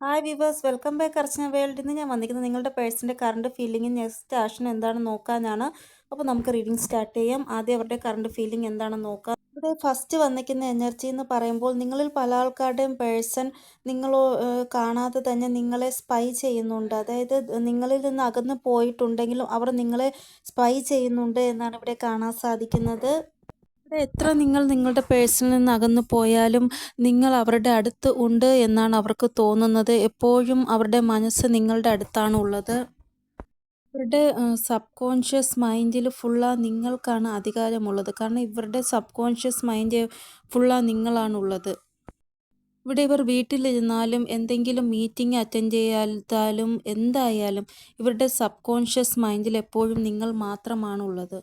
Hi viewers welcome back Archana world ഇന്ന് ഞാൻ വന്നിരിക്കുന്നത് നിങ്ങളുടെ പേഴ്സിന്റെ കറണ്ട് ഫീലിംഗ് നെക്സ്റ്റ് ആക്ഷൻ എന്താണെന്ന് നോക്കാനാണ്. അപ്പോൾ നമുക്ക് റീഡിംഗ് സ്റ്റാർട്ട് ചെയ്യാം. ആദ്യം അവരുടെ കറണ്ട് ഫീലിംഗ് എന്താണെന്ന് നോക്കാം. ഇവിടെ ഫസ്റ്റ് വന്നിരിക്കുന്ന എനർജി എന്ന് പറയുമ്പോൾ നിങ്ങളിൽ പല ആൾക്കാരുടെയും പേഴ്സൺ നിങ്ങൾ കാണാതെ തന്നെ നിങ്ങളെ സ്പൈ ചെയ്യുന്നുണ്ട്. അതായത് നിങ്ങളിൽ നിന്ന് അകന്ന് പോയിട്ടുണ്ടെങ്കിലും അവർ നിങ്ങളെ സ്പൈ ചെയ്യുന്നുണ്ട് എന്നാണ് ഇവിടെ കാണാൻ സാധിക്കുന്നത്. ഇവിടെ എത്ര നിങ്ങൾ നിങ്ങളുടെ പേഴ്സിൽ നിന്ന് അകന്നു പോയാലും നിങ്ങൾ അവരുടെ അടുത്ത് ഉണ്ട് എന്നാണ് അവർക്ക് തോന്നുന്നത്. എപ്പോഴും അവരുടെ മനസ്സ് നിങ്ങളുടെ അടുത്താണ് ഉള്ളത്. ഇവരുടെ സബ് കോൺഷ്യസ് മൈൻഡിൽ ഫുള്ളാ നിങ്ങൾക്കാണ് അധികാരമുള്ളത്. കാരണം ഇവരുടെ സബ് കോൺഷ്യസ് മൈൻഡ് ഫുള്ളാ നിങ്ങളാണുള്ളത് ഇവിടെ ഇവർ വീട്ടിലിരുന്നാലും എന്തെങ്കിലും മീറ്റിംഗ് അറ്റൻഡ് ചെയ്യാത്താലും എന്തായാലും ഇവരുടെ സബ് കോൺഷ്യസ് മൈൻഡിൽ എപ്പോഴും നിങ്ങൾ മാത്രമാണുള്ളത്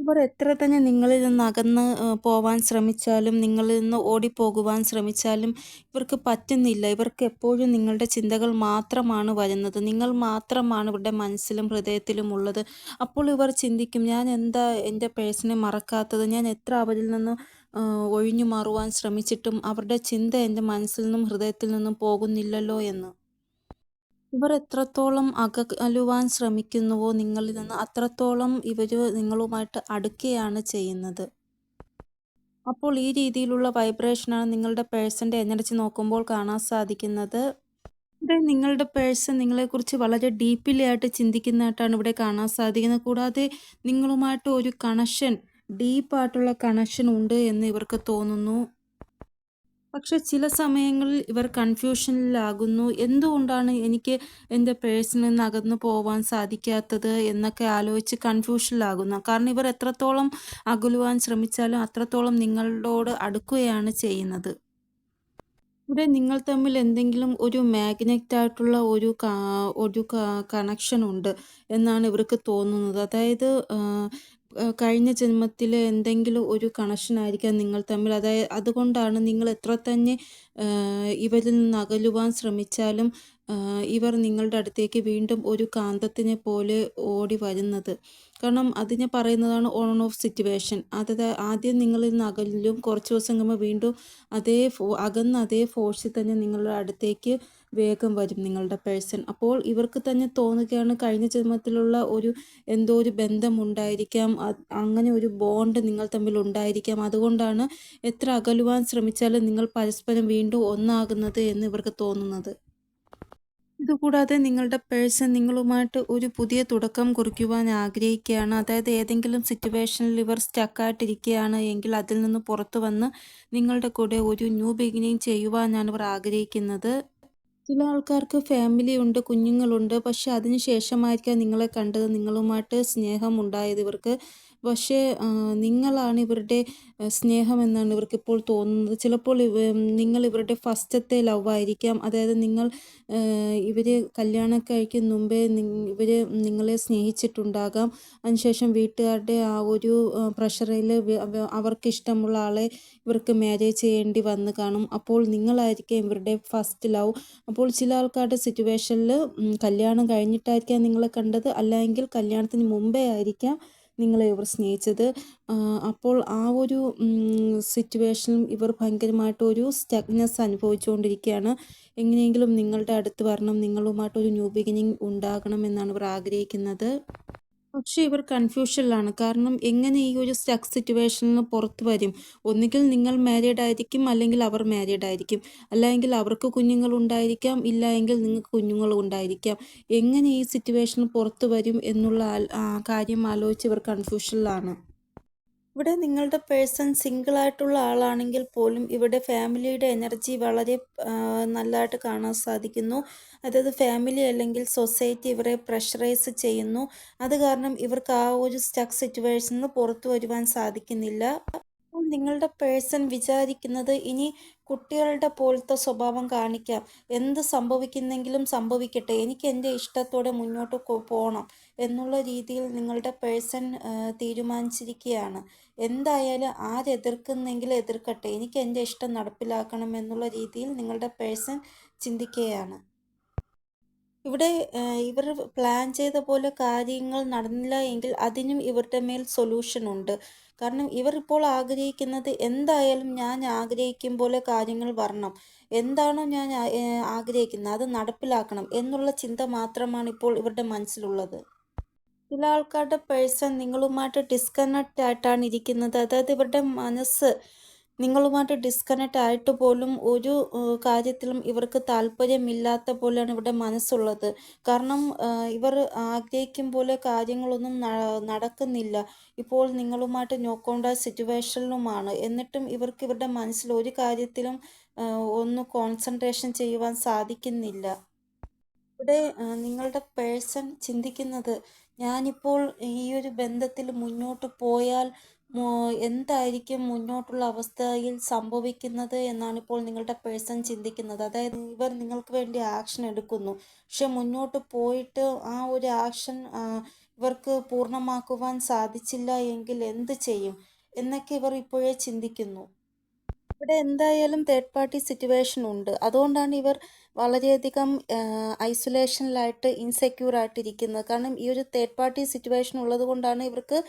ഇവർ എത്ര തന്നെ നിങ്ങളിൽ നിന്ന് അകന്ന് പോവാൻ ശ്രമിച്ചാലും നിങ്ങളിൽ നിന്ന് ഓടിപ്പോകുവാൻ ശ്രമിച്ചാലും ഇവർക്ക് പറ്റുന്നില്ല. ഇവർക്ക് എപ്പോഴും നിങ്ങളുടെ ചിന്തകൾ മാത്രമാണ് വരുന്നത്. നിങ്ങൾ മാത്രമാണ് ഇവരുടെ മനസ്സിലും ഹൃദയത്തിലും ഉള്ളത്. അപ്പോൾ ഇവർ ചിന്തിക്കും ഞാൻ എന്താ എന്റെ പേഴ്സിനെ മറക്കാത്തത്? ഞാൻ എത്ര അവരിൽ നിന്ന് ഒഴിഞ്ഞു മാറുവാൻ ശ്രമിച്ചിട്ടും അവരുടെ ചിന്ത എന്റെ മനസ്സിൽ നിന്നും ഹൃദയത്തിൽ നിന്നും പോകുന്നില്ലല്ലോ എന്ന്. ഇവർ എത്രത്തോളം അകലുവാൻ ശ്രമിക്കുന്നുവോ നിങ്ങളിൽ നിന്ന് അത്രത്തോളം ഇവർ നിങ്ങളുമായിട്ട് അടുക്കുകയാണ് ചെയ്യുന്നത്. അപ്പോൾ ഈ രീതിയിലുള്ള വൈബ്രേഷനാണ് നിങ്ങളുടെ പേഴ്സന്റെ എനർജി നോക്കുമ്പോൾ കാണാൻ സാധിക്കുന്നത്. ഇവിടെ നിങ്ങളുടെ പേഴ്സൺ നിങ്ങളെക്കുറിച്ച് വളരെ ഡീപ്പിലി ആയിട്ട് ചിന്തിക്കുന്നതായിട്ടാണ് ഇവിടെ കാണാൻ സാധിക്കുന്നത്. കൂടാതെ നിങ്ങളുമായിട്ട് ഒരു കണക്ഷൻ ഡീപ്പായിട്ടുള്ള കണക്ഷൻ ഉണ്ട് എന്ന് ഇവർക്ക് തോന്നുന്നു. പക്ഷെ ചില സമയങ്ങളിൽ ഇവർ കൺഫ്യൂഷനിലാകുന്നു. എന്തുകൊണ്ടാണ് എനിക്ക് എന്റെ പേഴ്സിൽ നിന്ന് അകന്നു പോവാൻ സാധിക്കാത്തത് എന്നൊക്കെ ആലോചിച്ച് കൺഫ്യൂഷനിലാകുന്നു. കാരണം ഇവർ എത്രത്തോളം അകലുവാൻ ശ്രമിച്ചാലും അത്രത്തോളം നിങ്ങളോട് അടുക്കുകയാണ് ചെയ്യുന്നത്. ഇവിടെ നിങ്ങൾ തമ്മിൽ എന്തെങ്കിലും ഒരു മാഗ്നറ്റ് ആയിട്ടുള്ള ഒരു ഒരു കണക്ഷൻ ഉണ്ട് എന്നാണ് ഇവർക്ക് തോന്നുന്നത്. അതായത് കഴിഞ്ഞ ജന്മത്തിൽ എന്തെങ്കിലും ഒരു കണക്ഷൻ ആയിരിക്കാം നിങ്ങൾ തമ്മിൽ. അതായത് അതുകൊണ്ടാണ് നിങ്ങൾ എത്ര തന്നെ ഇവരിൽ നിന്ന് അകലുവാൻ ശ്രമിച്ചാലും ഇവർ നിങ്ങളുടെ അടുത്തേക്ക് വീണ്ടും ഒരു കാന്തത്തിനെ പോലെ ഓടി വരുന്നത്. കാരണം അതിനെ പറയുന്നതാണ് ഓൺ ഓഫ് സിറ്റുവേഷൻ അതായത് ആദ്യം നിങ്ങളിൽ നിന്ന് അകലും കുറച്ച് ദിവസം കഴിയുമ്പോൾ വീണ്ടും അതേ അകന്ന് അതേ ഫോഴ്സിൽ തന്നെ നിങ്ങളുടെ അടുത്തേക്ക് വേഗം വരും നിങ്ങളുടെ പേഴ്സൺ അപ്പോൾ ഇവർക്ക് തന്നെ തോന്നുകയാണ് കഴിഞ്ഞ ജന്മത്തിലുള്ള ഒരു എന്തോ ഒരു ബന്ധമുണ്ടായിരിക്കാം. അങ്ങനെ ഒരു ബോണ്ട് നിങ്ങൾ തമ്മിൽ ഉണ്ടായിരിക്കാം. അതുകൊണ്ടാണ് എത്ര അകലുവാൻ ശ്രമിച്ചാലും നിങ്ങൾ പരസ്പരം വീണ്ടും ഒന്നാകുന്നത് എന്ന് ഇവർക്ക് തോന്നുന്നത്. ഇതുകൂടാതെ നിങ്ങളുടെ പേഴ്സൺ നിങ്ങളുമായിട്ട് ഒരു പുതിയ തുടക്കം കുറിക്കുവാൻ ആഗ്രഹിക്കുകയാണ്. അതായത് ഏതെങ്കിലും സിറ്റുവേഷനിൽ ഇവർ സ്റ്റക്കായിട്ടിരിക്കുകയാണ് എങ്കിൽ അതിൽ നിന്ന് പുറത്തു വന്ന് നിങ്ങളുടെ കൂടെ ഒരു ന്യൂ ബിഗിനിങ് ചെയ്യുവാനാണ് ഇവർ ആഗ്രഹിക്കുന്നത്. ചില ആൾക്കാർക്ക് ഫാമിലി ഉണ്ട് കുഞ്ഞുങ്ങളുണ്ട്. പക്ഷേ അതിന് ശേഷമായിരിക്കാം നിങ്ങളെ കണ്ടത്. നിങ്ങളുമായിട്ട് സ്നേഹം ഉണ്ടായത് ഇവർക്ക്. പക്ഷേ നിങ്ങളാണ് ഇവരുടെ സ്നേഹം എന്നാണ് ഇവർക്ക് ഇപ്പോൾ തോന്നുന്നത്. ചിലപ്പോൾ നിങ്ങൾ ഇവരുടെ ഫസ്റ്റത്തെ ലവ് ആയിരിക്കാം. അതായത് നിങ്ങൾ ഇവരെ കല്യാണം കഴിക്കും മുമ്പേ ഇവർ നിങ്ങളെ സ്നേഹിച്ചിട്ടുണ്ടാകാം. അതിനുശേഷം വീട്ടുകാരുടെ ആ ഒരു പ്രഷറിൽ അവർക്ക് ഇഷ്ടമുള്ള ആളെ ഇവർക്ക് മാരേജ് ചെയ്യേണ്ടി വന്ന് കാണും. അപ്പോൾ നിങ്ങളായിരിക്കും ഇവരുടെ ഫസ്റ്റ് ലവ് അപ്പോൾ ചില ആൾക്കാരുടെ സിറ്റുവേഷനിൽ കല്യാണം കഴിഞ്ഞിട്ടായിരിക്കാം നിങ്ങൾ കണ്ടത്. അല്ലെങ്കിൽ കല്യാണത്തിന് മുമ്പേ ആയിരിക്കാം നിങ്ങളെ ഇവർ സ്നേഹിച്ചത്. അപ്പോൾ ആ ഒരു സിറ്റുവേഷനും ഇവർ ഭയങ്കരമായിട്ട് ഒരു സ്റ്റഗ്നെസ് അനുഭവിച്ചുകൊണ്ടിരിക്കുകയാണ്. എങ്ങനെയെങ്കിലും നിങ്ങളുടെ അടുത്ത് വരണം. നിങ്ങളുമായിട്ടൊരു ന്യൂ ബിഗിനിങ് ഉണ്ടാകണം എന്നാണ് ഇവർ ആഗ്രഹിക്കുന്നത്. പക്ഷേ ഇവർ കൺഫ്യൂഷനിലാണ്. കാരണം എങ്ങനെ ഈ ഒരു സ്റ്റക്ക് സിറ്റുവേഷനിൽ പുറത്ത് വരും? ഒന്നുകിൽ നിങ്ങൾ മാരീഡ് ആയിരിക്കും അല്ലെങ്കിൽ അവർ മാരീഡ് ആയിരിക്കും. അല്ലെങ്കിൽ അവർക്ക് കുഞ്ഞുങ്ങൾ ഉണ്ടായിരിക്കാം ഇല്ല എങ്കിൽ നിങ്ങൾക്ക് കുഞ്ഞുങ്ങൾ ഉണ്ടായിരിക്കാം. എങ്ങനെ ഈ സിറ്റുവേഷൻ പുറത്ത് വരും എന്നുള്ള കാര്യം ആലോചിച്ച് ഇവർ കൺഫ്യൂഷനിലാണ്. ഇവിടെ നിങ്ങളുടെ പേഴ്സൺ സിംഗിൾ ആയിട്ടുള്ള ആളാണെങ്കിൽ പോലും ഇവിടെ ഫാമിലിയുടെ എനർജി വളരെ നല്ലതായിട്ട് കാണാൻ സാധിക്കുന്നു. അതായത് ഫാമിലി അല്ലെങ്കിൽ സൊസൈറ്റി ഇവരെ പ്രഷറൈസ് ചെയ്യുന്നു. അത് കാരണം ഇവർക്ക് ആ ഒരു സ്റ്റക്ക് സിറ്റുവേഷനിൽ പുറത്തു വരുവാൻ സാധിക്കുന്നില്ല. നിങ്ങളുടെ പേഴ്സൺ വിചാരിക്കുന്നത് ഇനി കുട്ടികളുടെ പോലത്തെ സ്വഭാവം കാണിക്കാം. എന്ത് സംഭവിക്കുന്നെങ്കിലും സംഭവിക്കട്ടെ. എനിക്ക് എന്റെ ഇഷ്ടത്തോടെ മുന്നോട്ട് പോകണം എന്നുള്ള രീതിയിൽ നിങ്ങളുടെ പേഴ്സൺ തീരുമാനിച്ചിരിക്കുകയാണ്. എന്തായാലും ആരെതിർക്കുന്നെങ്കിലും എതിർക്കട്ടെ. എനിക്ക് എന്റെ ഇഷ്ടം നടപ്പിലാക്കണം എന്നുള്ള രീതിയിൽ നിങ്ങളുടെ പേഴ്സൺ ചിന്തിക്കുകയാണ്. ഇവിടെ ഇവർ പ്ലാൻ ചെയ്ത പോലെ കാര്യങ്ങൾ നടന്നില്ല എങ്കിൽ അതിനും ഇവരുടെ മേൽ സൊല്യൂഷൻ ഉണ്ട്. കാരണം ഇവർ ഇപ്പോൾ ആഗ്രഹിക്കുന്നത് എന്തായാലും ഞാൻ ആഗ്രഹിക്കും പോലെ കാര്യങ്ങൾ വരണം. എന്താണോ ഞാൻ ആഗ്രഹിക്കുന്നത് അത് നടപ്പിലാക്കണം എന്നുള്ള ചിന്ത മാത്രമാണ് ഇപ്പോൾ ഇവരുടെ മനസ്സിലുള്ളത്. ചില ആൾക്കാരുടെ പേഴ്സൺ നിങ്ങളുമായിട്ട് ഡിസ്കണക്റ്റ് ആയിട്ടാണ് ഇരിക്കുന്നത്. അതായത് ഇവരുടെ മനസ്സ് നിങ്ങളുമായിട്ട് ഡിസ്കണക്ട് ആയിട്ട് പോലും ഒരു കാര്യത്തിലും ഇവർക്ക് താല്പര്യമില്ലാത്ത പോലെയാണ് ഇവിടെ മനസ്സുള്ളത്. കാരണം ഇവർ ആഗ്രഹിക്കും പോലെ കാര്യങ്ങളൊന്നും നടക്കുന്നില്ല. ഇപ്പോൾ നിങ്ങളുമായിട്ട് നോക്കേണ്ട സിറ്റുവേഷനിലുമാണ് എന്നിട്ടും ഇവർക്ക് ഇവരുടെ മനസ്സിൽ ഒരു കാര്യത്തിലും ഒന്ന് കോൺസെൻട്രേഷൻ ചെയ്യുവാൻ സാധിക്കുന്നില്ല. ഇവിടെ നിങ്ങളുടെ പേഴ്സൺ ചിന്തിക്കുന്നത് ഞാനിപ്പോൾ ഈ ഒരു ബന്ധത്തിൽ മുന്നോട്ട് പോയാൽ എന്തായിരിക്കും മുന്നോട്ടുള്ള അവസ്ഥയിൽ സംഭവിക്കുന്നത് എന്നാണ് ഇപ്പോൾ നിങ്ങളുടെ പേഴ്സൺ ചിന്തിക്കുന്നത്. അതായത് ഇവർ നിങ്ങൾക്ക് വേണ്ടി ആക്ഷൻ എടുക്കുന്നു. പക്ഷെ മുന്നോട്ട് പോയിട്ട് ആ ഒരു ആക്ഷൻ ഇവർക്ക് പൂർണമാക്കുവാൻ സാധിച്ചില്ല എങ്കിൽ എന്ത് ചെയ്യും എന്നൊക്കെ ഇവർ ഇപ്പോഴേ ചിന്തിക്കുന്നു. ഇവിടെ എന്തായാലും തേർഡ് പാർട്ടി സിറ്റുവേഷൻ ഉണ്ട്. അതുകൊണ്ടാണ് ഇവർ വളരെയധികം ഐസൊലേഷനിലായിട്ട് ഇൻസെക്യൂർ ആയിട്ടിരിക്കുന്നത്. കാരണം ഈ ഒരു തേർഡ് പാർട്ടി സിറ്റുവേഷൻ ഉള്ളത് കൊണ്ടാണ് ഇവർക്ക്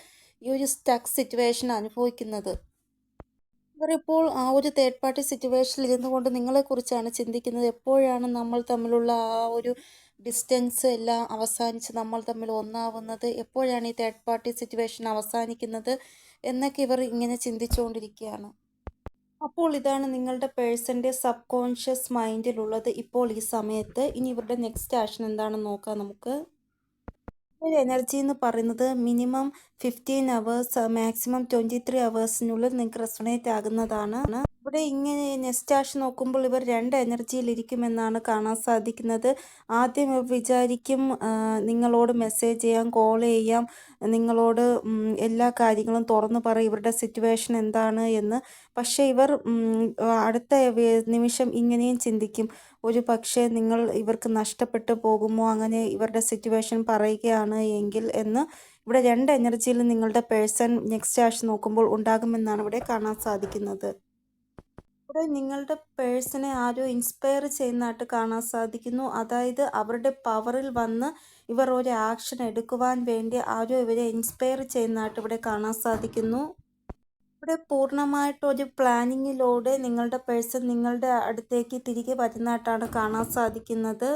ഈ ഒരു സ്റ്റക്ക് സിറ്റുവേഷൻ അനുഭവിക്കുന്നത്. ഇവരിപ്പോൾ ആ ഒരു തേർഡ് പാർട്ടി സിറ്റുവേഷനിൽ ഇരുന്നു കൊണ്ട് നിങ്ങളെക്കുറിച്ചാണ് ചിന്തിക്കുന്നത്. എപ്പോഴാണ് നമ്മൾ തമ്മിലുള്ള ആ ഒരു ഡിസ്റ്റൻസ് എല്ലാം അവസാനിച്ച് നമ്മൾ തമ്മിൽ ഒന്നാവുന്നത്? എപ്പോഴാണ് ഈ തേർഡ് പാർട്ടി സിറ്റുവേഷൻ അവസാനിക്കുന്നത്? എന്നൊക്കെ ഇവർ ഇങ്ങനെ ചിന്തിച്ചുകൊണ്ടിരിക്കുകയാണ്. അപ്പോൾ ഇതാണ് നിങ്ങളുടെ പേഴ്സന്റെ സബ് കോൺഷ്യസ് മൈൻഡിലുള്ളത് ഇപ്പോൾ ഈ സമയത്ത്. ഇനി ഇവരുടെ നെക്സ്റ്റ് ആക്ഷൻ എന്താണെന്ന് നോക്കാം നമുക്ക്. ഒരു എനർജി എന്ന് പറയുന്നത് minimum fifteen hours maximum twenty three അവേഴ്സിനുള്ളിൽ നിങ്ങൾക്ക് റെസണേറ്റ് ആകുന്നതാണ്. ഇവിടെ ഇങ്ങനെ നെക്സ്റ്റ് നോക്കുമ്പോൾ ഇവർ രണ്ട് എനർജിയിൽ ഇരിക്കുമെന്നാണ് കാണാൻ സാധിക്കുന്നത്. ആദ്യം വിചാരിക്കും നിങ്ങളോട് മെസ്സേജ് ചെയ്യാം കോൾ ചെയ്യാം നിങ്ങളോട് എല്ലാ കാര്യങ്ങളും തുറന്നു പറയും ഇവരുടെ സിറ്റുവേഷൻ എന്താണ് എന്ന്. പക്ഷേ ഇവർ അടുത്ത നിമിഷം ഇങ്ങനെയും ചിന്തിക്കും. ഒരു പക്ഷേ നിങ്ങൾ ഇവർക്ക് നഷ്ടപ്പെട്ടു പോകുമോ? അങ്ങനെ ഇവരുടെ സിറ്റുവേഷൻ പറയുകയാണ് എങ്കിൽ എന്ന് ഇവിടെ രണ്ട് എനർജിയിൽ നിങ്ങളുടെ പേഴ്സൺ നെക്സ്റ്റ് ആഴ്ച നോക്കുമ്പോൾ ഉണ്ടാകുമെന്നാണ് ഇവിടെ കാണാൻ സാധിക്കുന്നത്. ഇവിടെ നിങ്ങളുടെ പേഴ്സണെ ആരോ ഇൻസ്പയർ ചെയ്യുന്നതായിട്ട് കാണാൻ സാധിക്കുന്നു. അതായത് അവരുടെ പവറിൽ വന്ന് ഇവർ ഒരു ആക്ഷൻ എടുക്കുവാൻ വേണ്ടി ആരോ ഇവരെ ഇൻസ്പയർ ചെയ്യുന്നതായിട്ട് ഇവിടെ കാണാൻ സാധിക്കുന്നു. ഇവിടെ പൂർണമായിട്ട് ഒരു പ്ലാനിങ്ങിലൂടെ നിങ്ങളുടെ പേഴ്സൺ നിങ്ങളുടെ അടുത്തേക്ക് തിരികെ വരുന്നതായിട്ടാണ് കാണാൻ സാധിക്കുന്നത്.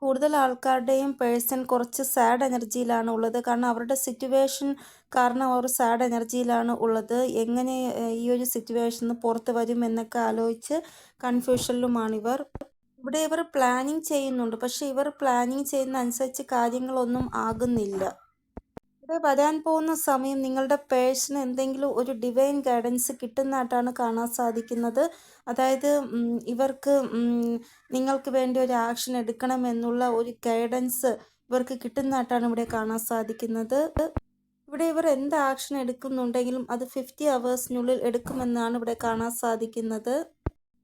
കൂടുതൽ ആൾക്കാരുടെയും പേഴ്സൺ കുറച്ച് സാഡ് എനർജിയിലാണ് ഉള്ളത്. കാരണം അവരുടെ സിറ്റുവേഷൻ കാരണം അവർ സാഡ് എനർജിയിലാണ് ഉള്ളത്. എങ്ങനെ ഈ ഒരു സിറ്റുവേഷൻ പുറത്ത് വരും എന്നൊക്കെ ആലോചിച്ച് കൺഫ്യൂഷനിലുമാണ് ഇവർ ഇവിടെ ഇവർ പ്ലാനിങ് ചെയ്യുന്നുണ്ട്. പക്ഷേ ഇവർ പ്ലാനിങ് ചെയ്യുന്ന അനുസരിച്ച് കാര്യങ്ങളൊന്നും ആകുന്നില്ല. ഇവിടെ വരാൻ പോകുന്ന സമയം നിങ്ങളുടെ പേഴ്സണ് എന്തെങ്കിലും ഒരു ഡിവൈൻ ഗൈഡൻസ് കിട്ടുന്നതായിട്ടാണ് കാണാൻ സാധിക്കുന്നത്. അതായത് ഇവർക്ക് നിങ്ങൾക്ക് വേണ്ടി ഒരു ആക്ഷൻ എടുക്കണമെന്നുള്ള ഒരു ഗൈഡൻസ് ഇവർക്ക് കിട്ടുന്നതായിട്ടാണ് ഇവിടെ കാണാൻ സാധിക്കുന്നത്. ഇവിടെ ഇവർ എന്ത് ആക്ഷൻ എടുക്കുന്നുണ്ടെങ്കിലും അത് ഫിഫ്റ്റി അവേഴ്സിനുള്ളിൽ എടുക്കുമെന്നാണ് ഇവിടെ കാണാൻ സാധിക്കുന്നത്.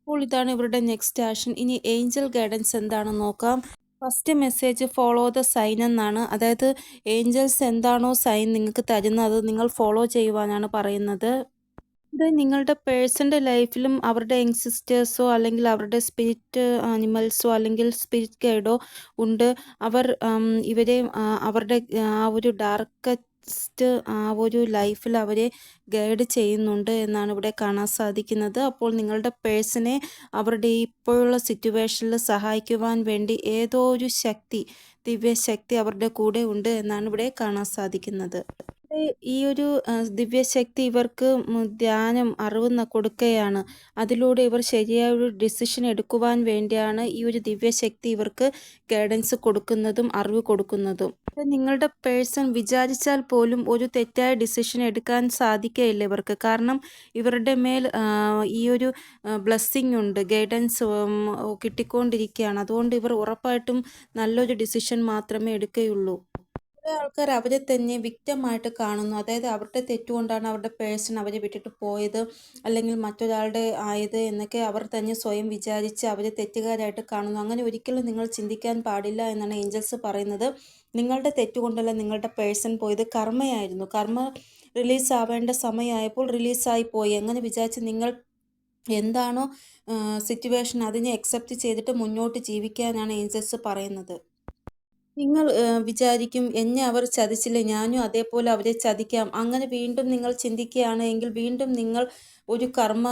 അപ്പോൾ ഇതാണ് ഇവരുടെ നെക്സ്റ്റ് ആക്ഷൻ. ഇനി ഏഞ്ചൽ ഗൈഡൻസ് എന്താണെന്ന് നോക്കാം. First message follow the sign എന്നാണ്. അതായത് ഏഞ്ചൽസ് എന്താണോ സൈൻ നിങ്ങൾക്ക് തരുന്നത് നിങ്ങൾ ഫോളോ ചെയ്യുവാനാണ് പറയുന്നത്. ഇത് നിങ്ങളുടെ പേഴ്സന്റെ ലൈഫിലും അവരുടെ എങ്സിസ്റ്റേഴ്സോ അല്ലെങ്കിൽ അവരുടെ സ്പിരിറ്റ് ആനിമൽസോ അല്ലെങ്കിൽ സ്പിരിറ്റ് ഗൈഡോ ഉണ്ട്. അവർ ഇവരെ അവരുടെ ആ ഒരു ഡാർക്ക് നെക്സ്റ്റ് ആ ഒരു ലൈഫിൽ അവരെ ഗൈഡ് ചെയ്യുന്നുണ്ട് എന്നാണ് ഇവിടെ കാണാൻ സാധിക്കുന്നത്. അപ്പോൾ നിങ്ങളുടെ പേഴ്സണെ അവരുടെ ഇപ്പോഴുള്ള സിറ്റുവേഷനിൽ സഹായിക്കുവാൻ വേണ്ടി ഏതോ ഒരു ശക്തി ദിവ്യശക്തി അവരുടെ കൂടെ ഉണ്ട് എന്നാണ് ഇവിടെ കാണാൻ സാധിക്കുന്നത്. ഈ ഒരു ദിവ്യശക്തി ഇവർക്ക് ധ്യാനം അറിവ് കൊടുക്കുകയാണ് അതിലൂടെ ഇവർ ശരിയായ ഒരു ഡിസിഷൻ എടുക്കുവാൻ വേണ്ടിയാണ് ഈ ഒരു ദിവ്യശക്തി ഇവർക്ക് ഗൈഡൻസ് കൊടുക്കുന്നതും അറിവ് കൊടുക്കുന്നതും. നിങ്ങളുടെ പേഴ്സൺ വിചാരിച്ചാൽ പോലും ഒരു തെറ്റായ ഡിസിഷൻ എടുക്കാൻ സാധിക്കുകയില്ല ഇവർക്ക്. കാരണം ഇവരുടെ മേൽ ഈ ഒരു ബ്ലെസ്സിങ് ഉണ്ട് ഗൈഡൻസ് കിട്ടിക്കൊണ്ടിരിക്കുകയാണ് അതുകൊണ്ട് ഇവർ ഉറപ്പായിട്ടും നല്ലൊരു ഡിസിഷൻ മാത്രമേ എടുക്കുകയുള്ളൂ കുറേ ആൾക്കാർ അവരെ തന്നെ വിക്റ്റമായിട്ട് കാണുന്നു. അതായത് അവരുടെ തെറ്റുകൊണ്ടാണ് അവരുടെ പേഴ്സൺ അവരെ വിട്ടിട്ട് പോയത് അല്ലെങ്കിൽ മറ്റൊരാളുടെ ആയത് എന്നൊക്കെ അവർ തന്നെ സ്വയം വിചാരിച്ച് അവരെ തെറ്റുകാരായിട്ട് കാണുന്നു. അങ്ങനെ ഒരിക്കലും നിങ്ങൾ ചിന്തിക്കാൻ പാടില്ല എന്നാണ് ഏഞ്ചൽസ് പറയുന്നത്. നിങ്ങളുടെ തെറ്റുകൊണ്ടല്ല നിങ്ങളുടെ പേഴ്സൺ പോയത്. കർമ്മയായിരുന്നു. കർമ്മ റിലീസ് ആവേണ്ട സമയമായപ്പോൾ റിലീസായി പോയി. അങ്ങനെ വിചാരിച്ച് നിങ്ങൾ എന്താണോ സിറ്റുവേഷൻ അതിനെ അക്സെപ്റ്റ് ചെയ്തിട്ട് മുന്നോട്ട് ജീവിക്കാനാണ് ഏഞ്ചൽസ് പറയുന്നത്. നിങ്ങൾ വിചാരിക്കും എന്നെ അവർ ചതിച്ചില്ല ഞാനും അതേപോലെ അവരെ ചതിക്കാം. അങ്ങനെ വീണ്ടും നിങ്ങൾ ചിന്തിക്കുകയാണ് എങ്കിൽ വീണ്ടും നിങ്ങൾ ഒരു കർമ്മ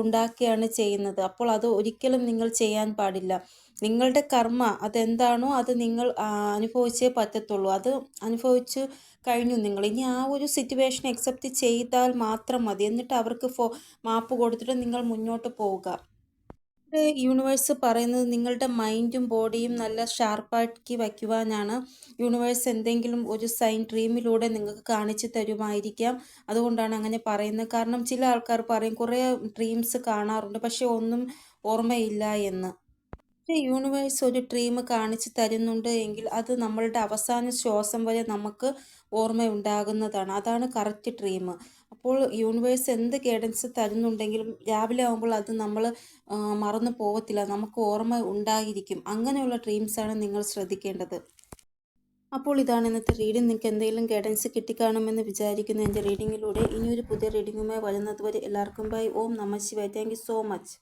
ഉണ്ടാക്കുകയാണ് ചെയ്യുന്നത്. അപ്പോൾ അത് ഒരിക്കലും നിങ്ങൾ ചെയ്യാൻ പാടില്ല. നിങ്ങളുടെ കർമ്മ അതെന്താണോ അത് നിങ്ങൾ അനുഭവിച്ചേ പറ്റത്തുള്ളൂ. അത് അനുഭവിച്ചു കഴിഞ്ഞു നിങ്ങൾ. ഇനി ആ ഒരു സിറ്റുവേഷൻ അക്സെപ്റ്റ് ചെയ്താൽ മാത്രം മതി. എന്നിട്ട് അവർക്ക് ഫോ മാപ്പ് കൊടുത്തിട്ട് നിങ്ങൾ മുന്നോട്ട് പോവുക. യൂണിവേഴ്സ് പറയുന്നത് നിങ്ങളുടെ മൈൻഡും ബോഡിയും നല്ല ഷാർപ്പാക്കി വയ്ക്കുവാനാണ്. യൂണിവേഴ്സ് എന്തെങ്കിലും ഒരു സൈൻ ഡ്രീമിലൂടെ നിങ്ങൾക്ക് കാണിച്ചു തരുമായിരിക്കാം. അതുകൊണ്ടാണ് അങ്ങനെ പറയുന്നത്. കാരണം ചില ആൾക്കാർ പറയും കുറേ ഡ്രീംസ് കാണാറുണ്ട് പക്ഷെ ഒന്നും ഓർമ്മയില്ല എന്ന്. യൂണിവേഴ്സ് ഒരു ഡ്രീം കാണിച്ചു തരുന്നുണ്ട് എങ്കിൽ അത് നമ്മളുടെ അവസാന ശ്വാസം വരെ നമുക്ക് ഓർമ്മയുണ്ടാകുന്നതാണ്. അതാണ് കറക്റ്റ് ഡ്രീം അപ്പോൾ യൂണിവേഴ്സ് എന്ത് ഗൈഡൻസ് തരുന്നുണ്ടെങ്കിലും രാവിലെ ആകുമ്പോൾ അത് നമ്മൾ മറന്നു പോകത്തില്ല നമുക്ക് ഓർമ്മ ഉണ്ടായിരിക്കും. അങ്ങനെയുള്ള ഡ്രീംസാണ് നിങ്ങൾ ശ്രദ്ധിക്കേണ്ടത്. അപ്പോൾ ഇതാണ് ഇന്നത്തെ റീഡിംഗ് നിങ്ങൾക്ക് എന്തെങ്കിലും ഗൈഡൻസ് കിട്ടിക്കാണുമെന്ന് വിചാരിക്കുന്നു എന്റെ റീഡിങ്ങിലൂടെ ഇനിയൊരു പുതിയ റീഡിങ്ങുമായി വരുന്നതുവരെ എല്ലാവർക്കും ബൈ ഓം നമ ശിവായ. Thank so much